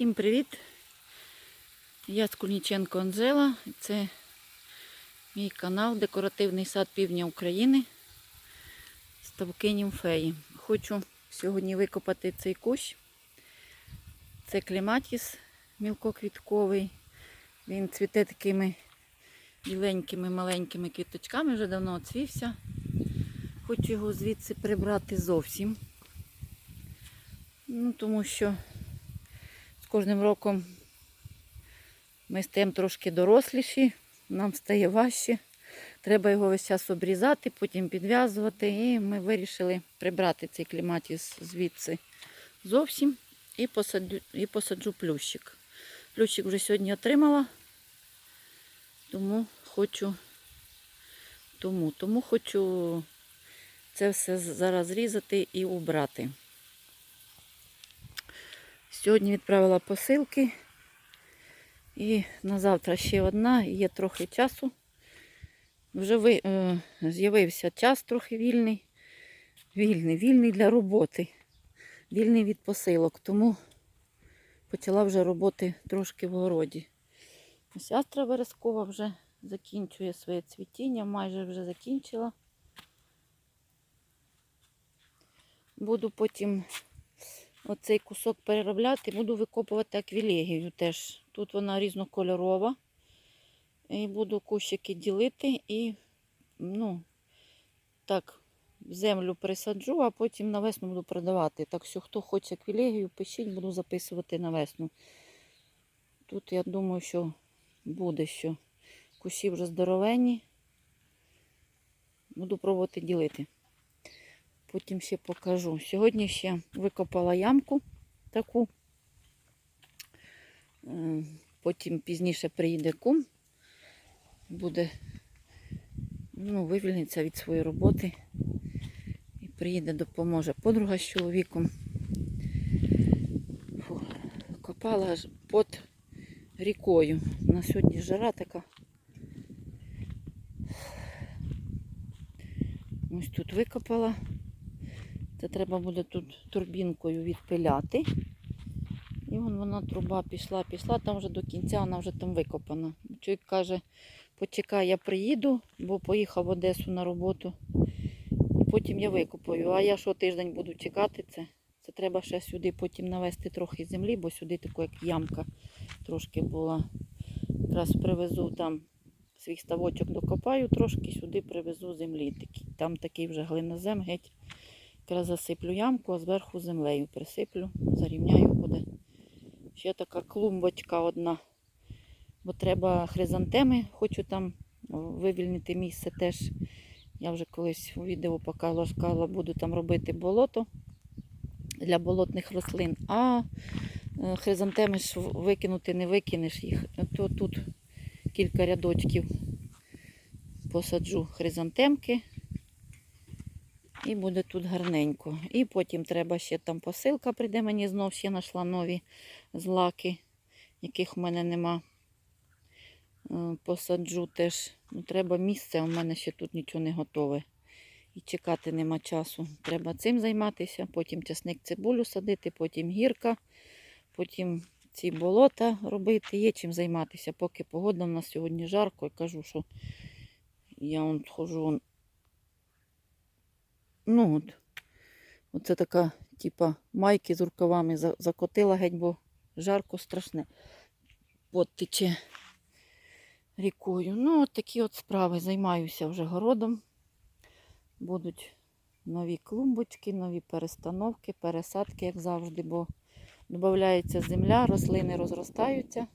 Всім привіт! Я Скульніченко Анжела. Це мій канал Декоративний сад Півдня України. Ставки німфеї. Хочу сьогодні викопати цей кущ. Це клематіс мілкоквітковий. Він цвіте такими біленькими маленькими квіточками, вже давно оцвівся. Хочу його звідси прибрати зовсім. Ну, тому що кожним роком ми стаємо трошки доросліші, нам стає важче. Треба його весь час обрізати, потім підв'язувати. І ми вирішили прибрати цей кліматіс звідси зовсім і посаджу, і посаджу плющик. Плющик вже сьогодні отримала, тому хочу, тому, тому хочу це все зараз зрізати і убрати. Сьогодні відправила посилки. І на завтра ще одна, є трохи часу. Вже ви, е, з'явився час трохи вільний. Вільний, вільний для роботи. Вільний від посилок. Тому почала вже роботи трошки в городі. Ось астра верескова вже закінчує своє цвітіння, майже вже закінчила. Буду потім оцей кусок переробляти, буду викопувати аквілегію теж. Тут вона різнокольорова. І буду кущики ділити і, ну, так, землю присаджу, а потім на весну буду продавати. Так що, хто хоче аквілегію, пишіть, буду записувати на весну. Тут я думаю, що буде що. Кущі вже здоровенні. Буду пробувати ділити. Потім ще покажу. Сьогодні ще викопала ямку таку. Е, Потім пізніше приїде кум. Буде, ну, вивільниться від своєї роботи. І приїде, допоможе подруга з чоловіком. Фу, копала під рікою. На сьогодні жара така. Ось тут викопала. Це треба буде тут турбінкою відпиляти. І вон вона труба пішла, пішла, там вже до кінця вона вже там викопана. Чоловік каже, почекай, я приїду, бо поїхав в Одесу на роботу. І потім я викопаю. А я що тиждень буду чекати це? Це треба ще сюди потім навести трохи землі, бо сюди така як ямка трошки була. Якраз привезу там свій ставочок докопаю, трошки сюди привезу землі. Там такий вже глинозем геть. Якраз засиплю ямку, а зверху землею присиплю, зарівняю буде. Ще така клумбочка одна. Бо треба хризантеми, хочу там вивільнити місце теж. Я вже колись у відео сказала, буду там робити болото для болотних рослин. А е, хризантеми ж викинути не викинеш їх. То тут кілька рядочків посаджу хризантемки. І буде тут гарненько. І потім треба ще там посилка прийде мені знов, ще знайшла нові злаки, яких в мене нема. Е, Посаджу теж. Ну, треба місце, у мене ще тут нічого не готове. І чекати нема часу. Треба цим займатися, потім часник цибулю садити, потім гірка, потім ці болота робити. Є чим займатися, поки погода в нас сьогодні жарко. І кажу, що я он ходжу Ну от. Оце така, типа, майки з рукавами закотила геть, бо жарко страшне. От тече рікою. Ну, от такі от справи. Займаюся вже городом. Будуть нові клумбочки, нові перестановки, пересадки, як завжди, бо додається земля, рослини розростаються.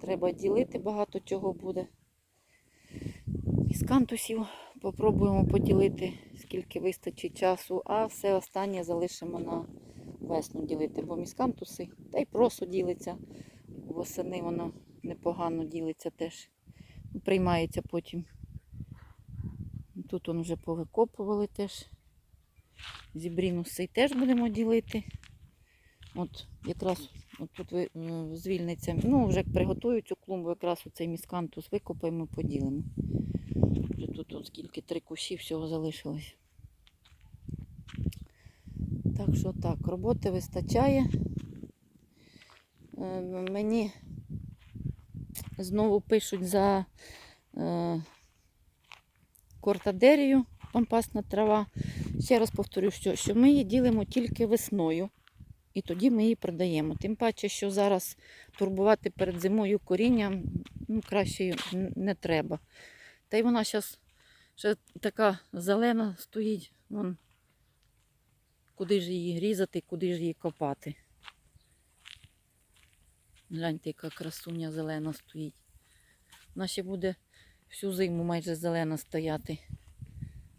Треба ділити, багато чого буде. Із кантусів попробуємо поділити, скільки вистачить часу, а все останнє залишимо на весну ділити, бо міскантуси, та й просо ділиться. Восени воно непогано ділиться теж. Приймається потім. Тут он вже повикопували теж. Зібрінуси теж будемо ділити. От якраз от тут звільниться. Ну, вже приготую цю клумбу, якраз оцей міскантус викопаємо, поділимо. Тут от скільки три кущі всього залишилось. Так що так, роботи вистачає. е, мені знову пишуть за е, кортадерію, пампасна трава. Ще раз повторю, що, що ми її ділимо тільки весною, і тоді ми її продаємо. Тим паче, що зараз турбувати перед зимою корінням ну, краще не треба. Та й вона зараз ще така зелена стоїть. Вон, куди ж її різати, куди ж її копати. Гляньте, яка красуня зелена стоїть. Вона ще буде всю зиму майже зелена стояти.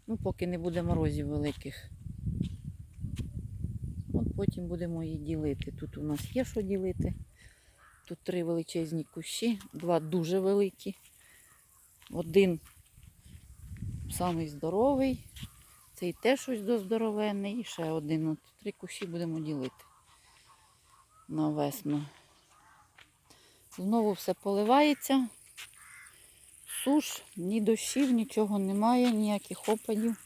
Ну, поки не буде морозів великих. От потім будемо її ділити. Тут у нас є що ділити. Тут три величезні кущі, два дуже великі. Один самий здоровий, цей теж щось доздоровений. І ще один. От три кущі будемо ділити на весну. Знову все поливається. Суш, ні дощів, нічого немає, ніяких опадів.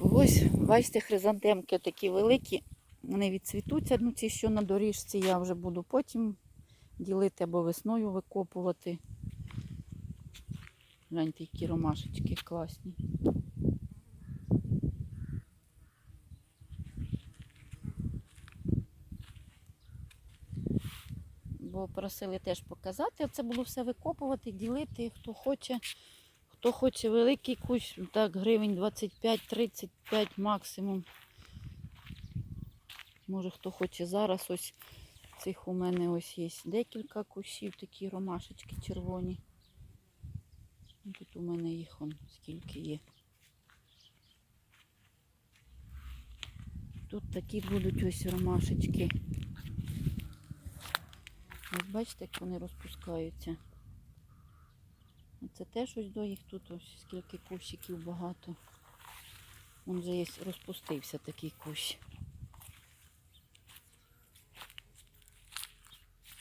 Ось, бачите, хризантемки такі великі. Вони відцвітуться, ну ці, що на доріжці, я вже буду потім ділити або весною викопувати. Гляньте, які ромашечки класні. Бо просили теж показати. Це буду все викопувати, ділити, хто хоче. Хто хоче великий кущ, так, гривень 25-35 максимум. Може хто хоче зараз ось цих у мене ось є декілька кущів, такі ромашечки червоні. Ну, Тут у мене їх он скільки є. Тут такі будуть ось ромашечки. Ось бачите, як вони розпускаються. Це теж ось до їх тут ось скільки кущиків багато. Вон вже є, розпустився такий кущ.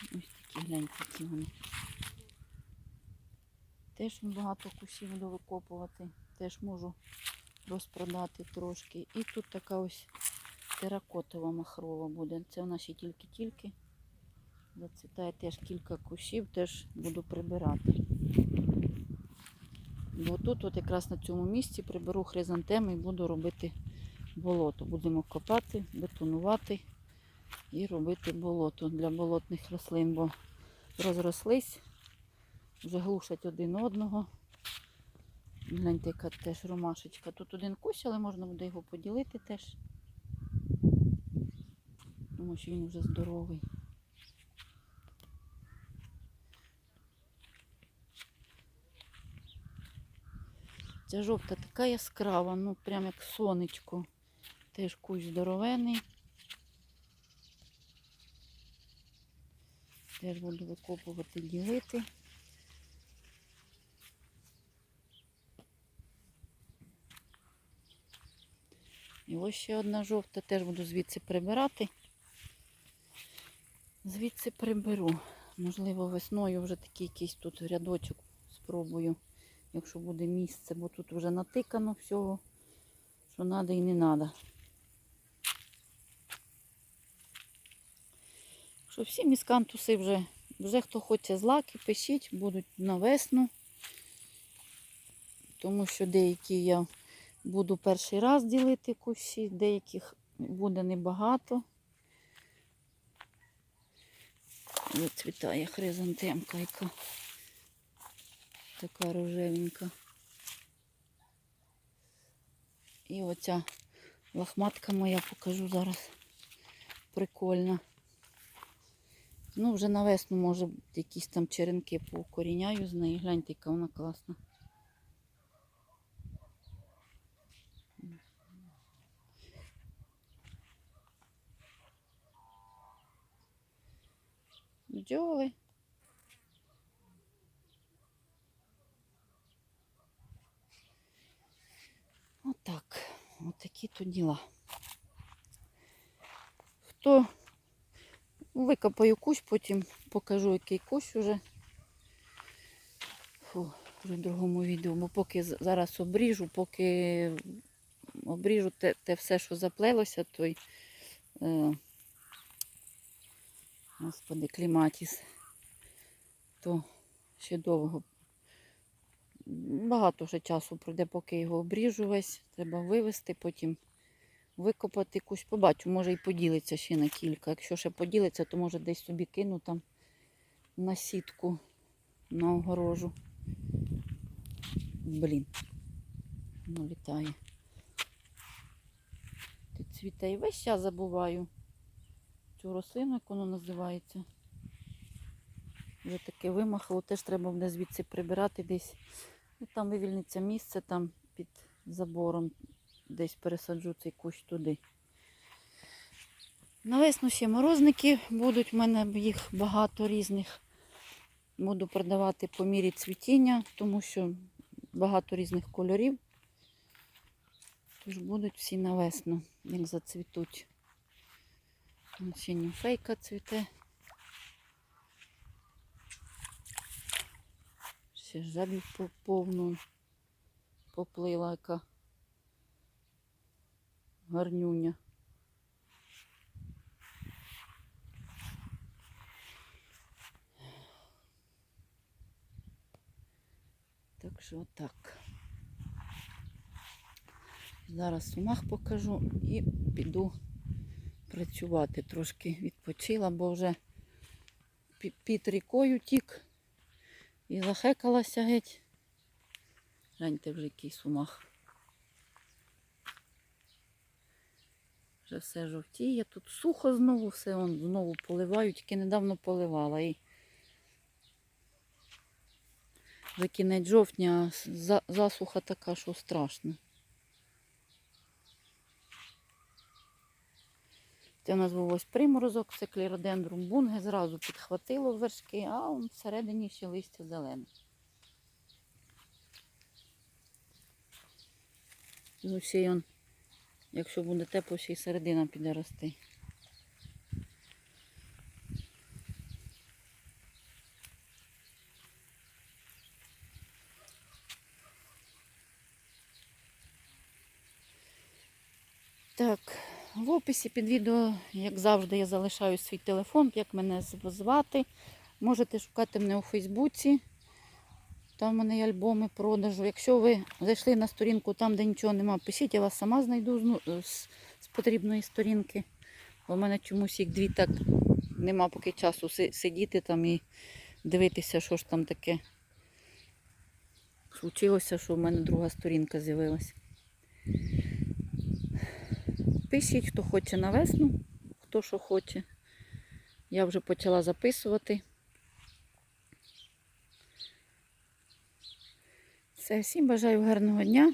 Ось такі гляньте, які вони. Теж багато кущів буду викопувати. Теж можу розпродати трошки. І тут така ось теракотова махрова буде. Це вона ще тільки-тільки. Зацвітає теж кілька кущів, теж буду прибирати. Бо тут от якраз на цьому місці приберу хризантеми і буду робити болото. Будемо копати, бетонувати і робити болото для болотних рослин, бо розрослись, вже глушать один одного. Гляньте, яка теж ромашечка. Тут один кущ, але можна буде його поділити теж. Тому що він вже здоровий. Ця жовта така яскрава, ну прям як сонечко. Теж кущ здоровений. Теж буду викопувати, ділити. І ось ще одна жовта, теж буду звідси прибирати. Звідси приберу. Можливо, весною вже такий якийсь тут рядочок спробую якщо буде місце, бо тут вже натикано всього, що треба і не треба. Що всі міскантуси вже, вже хто хоче злаки, пишіть, будуть на весну. Тому що деякі я буду перший раз ділити кущі, деяких буде небагато. Вицвітає хризантемка, яка така рожевенька. І оця лохматка моя покажу зараз. Прикольна. Ну, вже на весну, може, якісь там черенки поукоріняю з неї. Гляньте, яка вона класна. Бджоли. Отак. От такі то діла. Хто викопаю кущ, потім покажу, який кущ уже. Фу, в другому відео, бо поки зараз обріжу, поки обріжу те, те все, що заплелося, то й, е, Господи, кліматіс. То ще довго. Багато вже часу пройде, поки його обріжу весь. Треба вивезти, потім викопати якусь. Побачу, може і поділиться ще на кілька. Якщо ще поділиться, то може десь собі кину там на сітку, на огорожу. Блін. Ну, літає. І весь час забуваю. Цю рослину, як воно називається. Вже таке вимахало, теж треба буде звідси прибирати десь. І там вивільниться місце там під забором. Десь пересаджу цей кущ туди. Навесну ще морозники будуть. У мене їх багато різних. Буду продавати по мірі цвітіння, тому що багато різних кольорів. Тож будуть всі на весну, як зацвітуть. Ось Ще німфейка цвіте. Ще повну поплила яка гарнюня. Так що отак. Зараз сумах покажу і піду працювати. Трошки відпочила, бо вже під рікою тік і захекалася геть. Гляньте вже який сумах. Вже все жовтіє. Тут сухо знову, все он знову поливаю, тільки недавно поливала. І вже кінець жовтня засуха така, що страшно. Це у нас був ось приморозок, це кліродендрум бунге, зразу підхватило вершки, а всередині ще листя зелене. Ну, ще он, якщо буде тепло, ще й середина піде рости. Так, в описі під відео, як завжди, я залишаю свій телефон, як мене звати. Можете шукати мене у Фейсбуці. Там в мене є альбоми продажу. Якщо ви зайшли на сторінку там, де нічого нема, пишіть, я вас сама знайду з, ну, потрібної сторінки. Бо в мене чомусь їх дві так нема поки часу сидіти там і дивитися, що ж там таке. Случилося, що в мене друга сторінка з'явилась. Пишіть, хто хоче на весну, хто що хоче. Я вже почала записувати. Все, всім бажаю гарного дня.